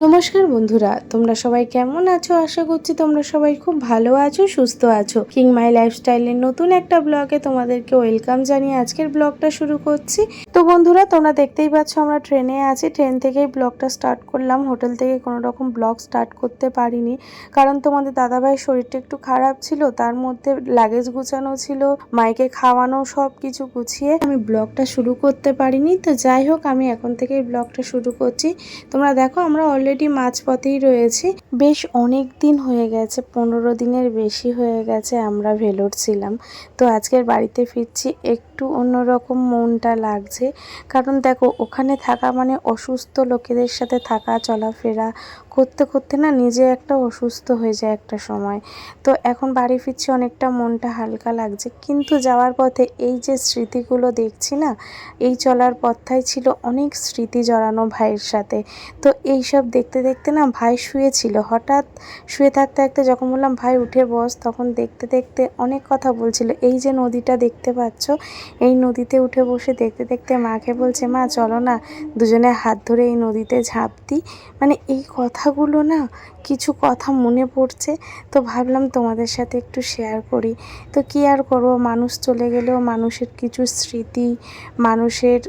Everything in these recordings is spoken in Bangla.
নমস্কার বন্ধুরা, তোমরা সবাই কেমন আছো? আশা করছি তোমরা সবাই খুব ভালো আছো, সুস্থ আছো। কিং মাই লাইফস্টাইলের নতুন একটা ব্লগে তোমাদেরকে ওয়েলকাম জানিয়ে আজকের ব্লগটা শুরু করছি। তো বন্ধুরা, তোমরা দেখতেই পাচ্ছ আমরা ট্রেনে আছি। ট্রেন থেকেই ব্লগটা স্টার্ট করলাম। হোটেল থেকে কোনো রকম ব্লগ স্টার্ট করতে পারিনি। কারণ তোমাদের দাদাভাইয়ের শরীরটা একটু খারাপ ছিল, তার মধ্যে লাগেজ গুছানো ছিল, মাইকে খাওয়ানো সব কিছু গুছিয়ে আমি ব্লগটা শুরু করতে পারিনি। তো যাই হোক, আমি এখন থেকেই ব্লগটা শুরু করছি। তোমরা দেখো, আমরা অলরেডি মাঝপথেই রয়েছি। বেশ অনেক দিন হয়ে গেছে, পনেরো দিনের বেশি হয়ে গেছে আমরা ভেলোর ছিলাম। তো আজকের বাড়িতে ফিরছি, একটু অন্যরকম মনটা লাগছে। কারণ দেখো, ওখানে থাকা মানে অসুস্থ লোকেদের সাথে থাকা, চলাফেরা করতে করতে না নিজে একটা অসুস্থ হয়ে যায় একটা সময়। তো এখন বাড়ি ফিরছি অনেকটা মনটা হালকা লাগছে। কিন্তু যাওয়ার পথে এই যে স্মৃতিগুলো দেখছি না, এই চলার পথটাই ছিল অনেক স্মৃতি জড়ানো ভাইয়ের সাথে। তো এই সব দেখতে দেখতে না ভাই শুয়েছিল। হঠাৎ শুয়ে থাকতে থাকতে যখন বললাম, ভাই, উঠে বস। তখন দেখতে দেখতে অনেক কথা বলছিল। এই যে নদীটা দেখতে পাচ্ছ, এই নদীতে উঠে বসে দেখতে দেখতে মাকে বলছে, মা, চলো না। দুজনে হাত ধরে এই নদীতে ঝাঁপ দিই। মানে এই কথাগুলো না কিছু কথা মনে পড়ছে। তো ভাবলাম তোমাদের সাথে একটু শেয়ার করি। তো কী আর করব? মানুষ চলে গেলেও মানুষের কিছু স্মৃতি, মানুষের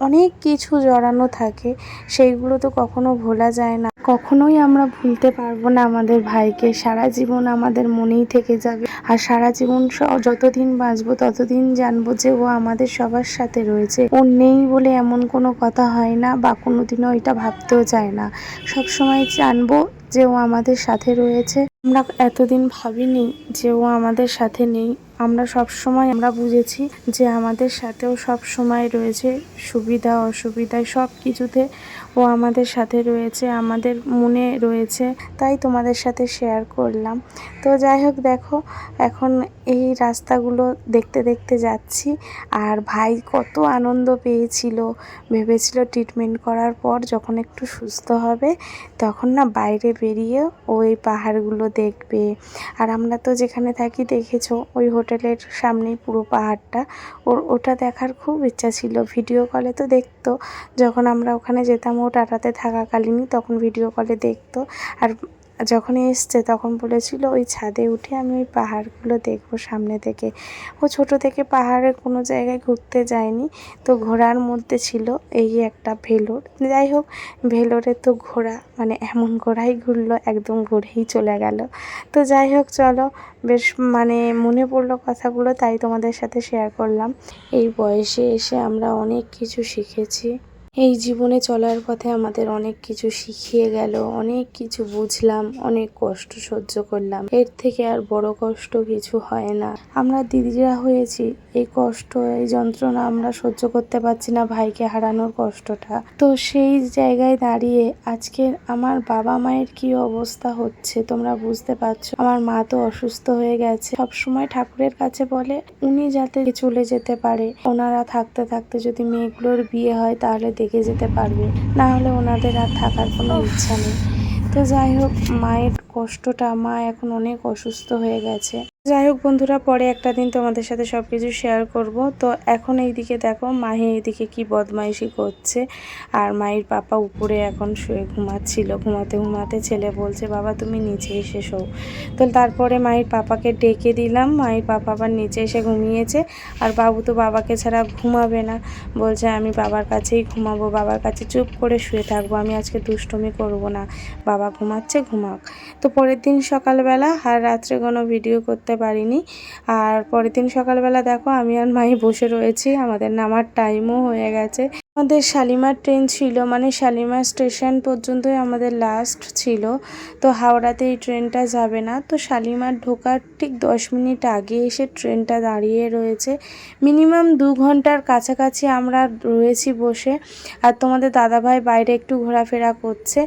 অনেক কিছু জড়ানো থাকে, সেইগুলো তো কখনো ভোলা যায় না। কখনোই আমরা ভুলতে পারব না আমাদের ভাইকে, সারা জীবন আমাদের মনেই থেকে যাবে। আর সারা জীবন যতদিন বাঁচবো ততদিন জানব যে ও আমাদের সবার সাথে রয়েছে। ও নেই বলে এমন কোনো কথা হয় না বা কোনোদিনও এটা ভাবতেও চায় না। সব সময় জানব যে ও আমাদের সাথে রয়েছে। আমরা এতদিন ভাবিনি যে ও আমাদের সাথে নেই। আমরা সব সময় আমরা বুঝেছি যে আমাদের সাথেও সব সময় রয়েছে সুবিধা, অসুবিধায় সব কিছুতে ও আমাদের সাথে রয়েছে, আমাদের মনে রয়েছে। তাই তোমাদের সাথে শেয়ার করলাম। তো যাই হোক, দেখো, এখন এই রাস্তাগুলো দেখতে দেখতে যাচ্ছি। আর ভাই কত আনন্দ পেয়েছিল। ভেবেছিল ট্রিটমেন্ট করার পর যখন একটু সুস্থ হবে, তখন না বাইরে বেরিয়ে ও এই পাহাড়গুলো দেখবে। আর আমরা তো যেখানে থাকি দেখেছ, ওই হোটেলের সামনেই পুরো পাহাড়টা। ওর, ওটা দেখার খুব ইচ্ছা ছিল। ভিডিও কলে তো দেখতো। যখন আমরা ওখানে যেতাম ও টাটাতে থাকাকালীনই তখন ভিডিও কলে দেখতো। আর যখন এসছে তখন বলেছিল, ওই ছাদে উঠে আমি ওই পাহাড়গুলো দেখব সামনে থেকে। ও ছোট থেকে পাহাড়ের কোনো জায়গায় ঘুরতে যায়নি, তো ঘোরার মধ্যে ছিল এই একটা ভেলোর। যাই হোক, ভেলোরে তো ঘোরা মানে এমন ঘোরাই ঘুরলো, একদম ঘুরেই চলে গেল। তো যাই হোক, চলো, বেশ মানে মনে পড়ল কথাগুলো, তাই তোমাদের সাথে শেয়ার করলাম। এই বয়সে এসে আমরা অনেক কিছু শিখেছি। এই জীবনে চলার পথে আমাদের অনেক কিছু শিখিয়ে গেল, অনেক কিছু বুঝলাম, অনেক কষ্ট সহ্য করলাম। এর থেকে আর বড় কষ্ট কিছু হয় না। আমরা দিদিরা হয়েছি, এই কষ্ট, এই যন্ত্রণা আমরা সহ্য করতে পারছি না ভাইকে হারানোর কষ্টটা। তো সেই জায়গায় দাঁড়িয়ে আজকে আমার বাবা মায়ের কি অবস্থা হচ্ছে তোমরা বুঝতে পারছ? আমার মা তো অসুস্থ হয়ে গেছে। সব সময় ঠাকুরের কাছে বলে, উনি যাতে চলে যেতে পারে। ওনারা থাকতে থাকতে যদি মেয়েগুলোর বিয়ে হয় তাহলে দেখে যেতে পারবে। না হলে ওনাদের আর থাকার কোনো ইচ্ছা নেই। তো যাই হোক মায়ের কষ্টটা মা এখন অনেক অসুস্থ হয়ে গেছে। যাই হোক বন্ধুরা, পরে একটা দিন তোমাদের সাথে সব কিছু শেয়ার করব। তো এখন এইদিকে দেখো, মাহি এইদিকে কি বদমাইশি করছে। আর মায়ের পাপা উপরে এখন শুয়ে ঘুমাচ্ছিল। ঘুমাতে ঘুমাতে ছেলে বলছে, বাবা, তুমি নিচে এসে শো। তো তারপরে মায়ের পাপাকে ডেকে দিলাম। মায়ের পাপা আবার নিচে এসে ঘুমিয়েছে। আর বাবু তো বাবাকে ছাড়া ঘুমাবে না। বলছে, আমি বাবার কাছেই ঘুমাবো। বাবার কাছে চুপ করে শুয়ে থাকব। আমি আজকে দুষ্টুমি করব না। বাবা ঘুমাচ্ছে, ঘুমাক। তো পরের দিন সকালবেলা আর রাত্রে কোনো ভিডিও করতে পারিনি। আর পরের দিন সকালবেলা দেখো আমি আর মাই বসে রয়েছি, আমাদের নামার টাইমও হয়ে গেছে। আমাদের শালিমার ট্রেন ছিল মানে শালিমার স্টেশন পর্যন্তই আমাদের লাস্ট ছিল। তো হাওড়াতে এই ট্রেনটা যাবে না। তো শালিমার ঢোকার ঠিক দশ মিনিট আগে এসে ট্রেনটা দাঁড়িয়ে রয়েছে। মিনিমাম দু ঘণ্টার কাছাকাছি আমরা রয়েছি বসে। আর তোমাদের দাদাভাই বাইরে একটু ঘোরাফেরা করছে।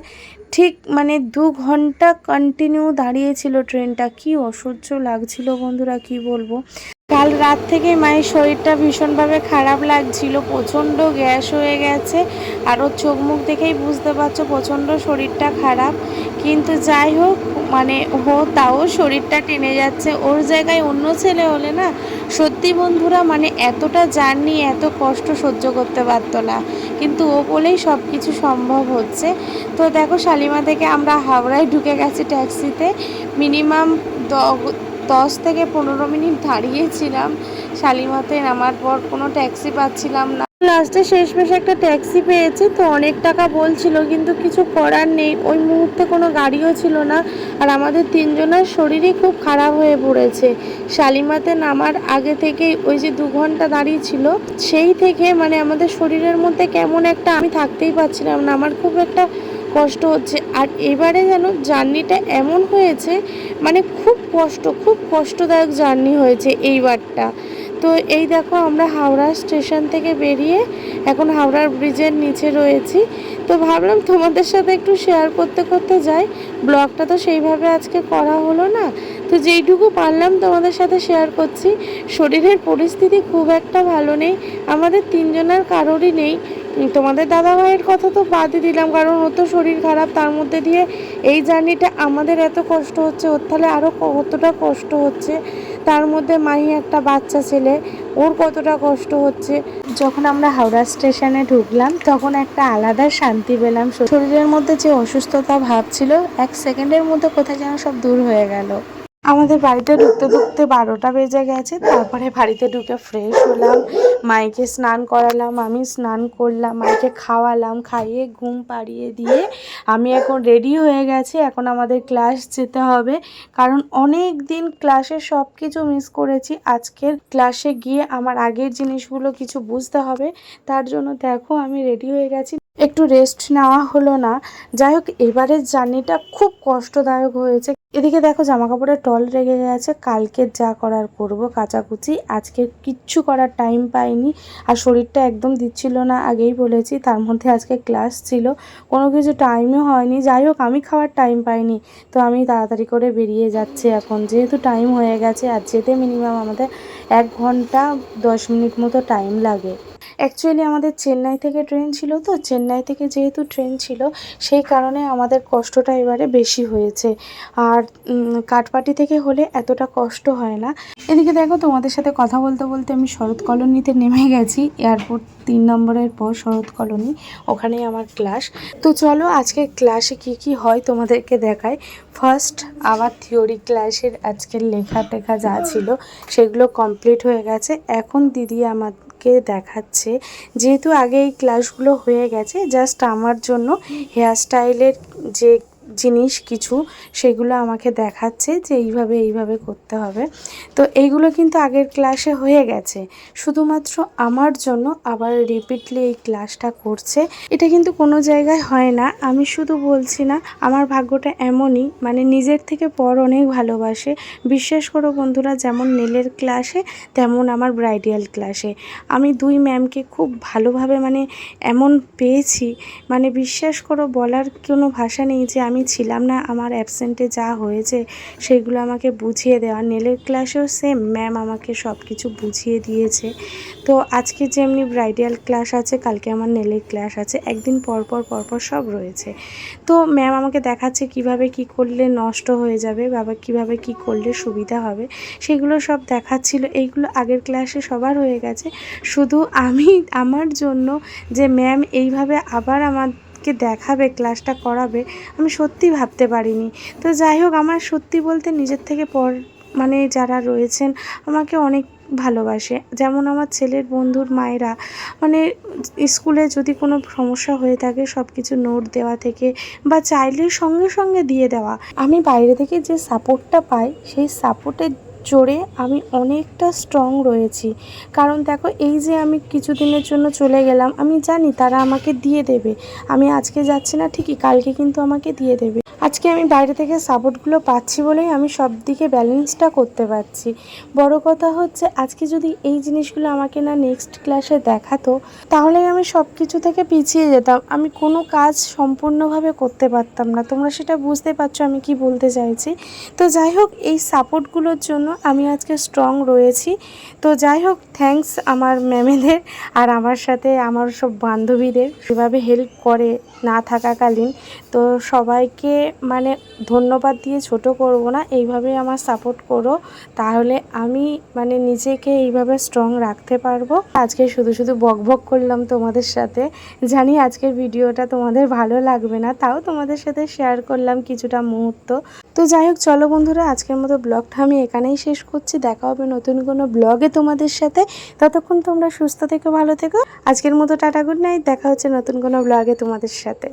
ঠিক মানে দু ঘণ্টা কন্টিনিউ দাঁড়িয়েছিল ট্রেনটা কি অসহ্য লাগছিল বন্ধুরা কি বলব? কাল রাত থেকে মায়ের শরীরটা ভীষণভাবে খারাপ লাগছিল, প্রচণ্ড গ্যাস হয়ে গেছে। আর ওর চোখ মুখ দেখেই বুঝতে পারছ, প্রচণ্ড শরীরটা খারাপ। কিন্তু যাই হোক মানে ও তাও শরীরটা টেনে যাচ্ছে। ওর জায়গায় অন্য ছেলে হলে না, সত্যি বন্ধুরা মানে এতটা জার্নি, এত কষ্ট সহ্য করতে পারতো না। কিন্তু ও বলেই সব কিছু সম্ভব হচ্ছে। তো দেখো, শালিমা থেকে আমরা হাওড়ায় ঢুকে গেছি ট্যাক্সিতে। মিনিমাম দশ থেকে পনেরো মিনিট দাঁড়িয়েছিলাম। শালিমাতে নামার পর কোনো ট্যাক্সি পাচ্ছিলাম না। লাস্টে শেষমেশ একটা ট্যাক্সি পেয়েছি, তো অনেক টাকা বলছিল, কিন্তু কিছু করার নেই। ওই মুহূর্তে কোনো গাড়িও ছিল না, আর আমাদের তিনজনের শরীরই খুব খারাপ হয়ে পড়েছে। শালিমাতে নামার আগে থেকেই ওই যে দু ঘণ্টা দাঁড়িয়ে ছিল, সেই থেকে মানে আমাদের শরীরের মধ্যে কেমন একটা আমি থাকতেই পারছিলাম না। আমার খুব একটা কষ্ট হচ্ছে। আর এবারে যেন জার্নিটা এমন হয়েছে মানে খুব কষ্ট, খুব কষ্টদায়ক জার্নি হয়েছে এইবারটা। তো এই দেখো আমরা হাওড়া স্টেশন থেকে বেরিয়ে এখন হাওড়ার ব্রিজের নিচে রয়েছি। তো ভাবলাম তোমাদের সাথে একটু শেয়ার করতে করতে যাই। ব্লগটা তো সেইভাবে আজকে করা হলো না। তো যেইটুকু পারলাম তোমাদের সাথে শেয়ার করছি। শরীরের পরিস্থিতি খুব একটা ভালো নেই। আমাদের তিনজনের কারোরই নেই। তোমাদের দাদা ভাইয়ের কথা তো বাদই দিলাম, কারণ ওর তো শরীর খারাপ। তার মধ্যে দিয়ে এই জার্নিটা আমাদের এত কষ্ট হচ্ছে, ওর তাহলে আরও কতটা কষ্ট হচ্ছে। তার মধ্যে মাহি একটা বাচ্চা ছেলে, ওর কতটা কষ্ট হচ্ছে? যখন আমরা হাওড়া স্টেশনে ঢুকলাম, তখন একটা আলাদা শান্তি পেলাম। শরীরের মধ্যে যে অসুস্থতা ভাব ছিল, এক সেকেন্ডের মধ্যে কোথায় যেন সব দূর হয়ে গেল। আমাদের বাড়িতে ঢুকতে ঢুকতে বারোটা বেজে গেছে, তারপরে বাড়িতে ঢুকে ফ্রেশ হলাম, মাইকে স্নান করালাম, আমি স্নান করলাম, মাইকে খাওয়ালাম, খাইয়ে ঘুম পাড়িয়ে দিয়ে আমি এখন রেডি হয়ে গেছি, এখন আমাদের ক্লাস যেতে হবে। কারণ অনেক দিন ক্লাসে সব কিছু মিস করেছি, আজকের ক্লাসে গিয়ে আমার আগের জিনিসগুলো কিছু বুঝতে হবে, তার জন্য দেখো আমি রেডি হয়ে গেছি। একটু রেস্ট নেওয়া হলো না, যাই হোক, এবারের জার্নিটা খুব কষ্টদায়ক হয়েছে এদিকে দেখো জামা কাপড়ের টল রেগে গেছে, কালকে যা করার করব, কাচাকুচি। আজকে কিচ্ছু করার টাইম পাইনি, আর শরীরটা একদম দিচ্ছিল না, আগেই বলেছি, তার মধ্যে আজকে ক্লাস ছিল। কোনো কিছু টাইমও হয়নি, যাই হোক, আমি খাওয়ার টাইম পাইনি, তো আমি তাড়াতাড়ি করে বেরিয়ে যাচ্ছি এখন। যেহেতু টাইম হয়ে গেছে, আর যেতে মিনিমাম আমাদের এক ঘণ্টা দশ মিনিট মতো টাইম লাগে। অ্যাকচুয়ালি আমাদের চেন্নাই থেকে ট্রেন ছিল তো। চেন্নাই থেকে যেহেতু ট্রেন ছিল, সেই কারণে আমাদের কষ্টটা এবারে বেশি হয়েছে। আর কাঠপাটি থেকে হলে এতটা কষ্ট হয় না। এদিকে দেখো, তোমাদের সাথে কথা বলতে বলতে আমি শরৎ কলোনিতে নেমে গেছি। এয়ারপোর্ট তিন নম্বরের পর শরৎ কলোনি, ওখানেই আমার ক্লাস তো চলো, আজকে ক্লাসে কি কি হয় তোমাদেরকে দেখায় ফার্স্ট আমার থিওরি ক্লাসের আজকের লেখা টেখা যা ছিল, সেগুলো কমপ্লিট হয়ে গেছে। এখন দিদি আমার কে দেখাচ্ছে। যেহেতু আগে এই ক্লাসগুলো হয়ে গেছে জাস্ট আমার জন্য হেয়ার স্টাইলের যে জিনিস, কিছু, সেগুলো আমাকে দেখাচ্ছে যে এইভাবে এইভাবে করতে হবে। তো এইগুলো কিন্তু আগের ক্লাসে হয়ে গেছে। শুধুমাত্র আমার জন্য আবার রিপিটলি এই ক্লাসটা করছে। এটা কিন্তু কোনো জায়গায় হয় না। আমি শুধু বলছি না, আমার ভাগ্যটা এমনই মানে নিজের থেকে পর অনেক ভালোবাসে। বিশ্বাস করো বন্ধুরা, যেমন নেলের ক্লাসে, তেমন আমার ব্রাইডাল ক্লাসে। আমি দুই ম্যামকে খুব ভালোভাবে মানে এমন পেয়েছি। মানে বিশ্বাস করো, বলার কোনো ভাষা নেই যে আমি ছিলাম না আমার অ্যাবসেন্টে যা হয়েছে সেগুলো আমাকে বুঝিয়ে দেওয়া। নেলের ক্লাসেও সেম ম্যাম আমাকে সব কিছু বুঝিয়ে দিয়েছে। তো আজকে যেমনি ব্রাইডাল ক্লাস আছে, কালকে আমার নেলের ক্লাস আছে, একদিন পর পর পর পর সব রয়েছে। তো ম্যাম আমাকে দেখাচ্ছে কীভাবে কি করলে নষ্ট হয়ে যাবে বাবা কীভাবে কি করলে সুবিধা হবে, সেগুলো সব দেখাচ্ছিল। এইগুলো আগের ক্লাসে সবার হয়ে গেছে। শুধু আমি, আমার জন্য যে ম্যাম এইভাবে আবার আমার কে দেখাবে ক্লাসটা করাবে, আমি সত্যি ভাবতে পারিনি। তো যাই হোক, আমার সত্যি বলতে নিজের থেকে পর মানে যারা রয়েছেন, আমাকে অনেক ভালোবাসে। যেমন আমার ছেলের বন্ধুর মায়েরা মানে স্কুলে যদি কোনো সমস্যা হয়ে থাকে সব কিছু নোট দেওয়া থেকে, বা চাইলে সঙ্গে সঙ্গে দিয়ে দেওয়া। আমি বাইরে থেকে যে সাপোর্টটা পাই, সেই সাপোর্টের জোরে আমি অনেকটা স্ট্রং রয়েছি। কারণ দেখো, এই যে আমি কিছুদিনের জন্য চলে গেলাম, আমি জানি তারা আমাকে দিয়ে দেবে। আমি আজকে যাচ্ছি না, ঠিকই কালকে কিন্তু আমাকে দিয়ে দেবে। আজকে আমি বাইরে থেকে সাপোর্টগুলো পাচ্ছি বলেই আমি সব দিকে ব্যালেন্সটা করতে পারছি। বড় কথা হচ্ছে, আজকে যদি এই জিনিসগুলো আমাকে না নেক্সট ক্লাসে দেখাতো তাহলে আমি সব কিছু থেকে পিছিয়ে যেতাম। আমি কোনো কাজ সম্পূর্ণভাবে করতে পারতাম না। তোমরা সেটা বুঝতে পারছ, আমি কি বলতে চাইছি? তো যাই হোক, এই সাপোর্টগুলোর জন্য আমি আজকে স্ট্রং রয়েছি। তো যাই হোক থ্যাঙ্কস আমার ম্যামেদের আর আমার সাথে আমার সব বান্ধবীদের। যেভাবে হেল্প করে না থাকাকালীন তো সবাইকে মানে ধন্যবাদ দিয়ে ছোট করব না এইভাবেই আমার সাপোর্ট করো। তাহলে আমি মানে নিজেকে এইভাবে স্ট্রং রাখতে পারব। আজকে শুধু শুধু বক বক করলাম তোমাদের সাথে। জানি আজকের ভিডিওটা তোমাদের ভালো লাগবে না, তাও তোমাদের সাথে শেয়ার করলাম কিছুটা মুহূর্ত। তো যাই হোক, চলো বন্ধুরা, আজকের মতো ব্লগটা আমি এখানেই শেষ করছি। দেখা হবে নতুন কোনো ব্লগে তোমাদের সাথে। ততক্ষণ তোমরা সুস্থ থেকো, ভালো থেকো। আজকের মতো টাটা গুড নাইট দেখা হচ্ছে নতুন কোনো ব্লগে তোমাদের সাথে।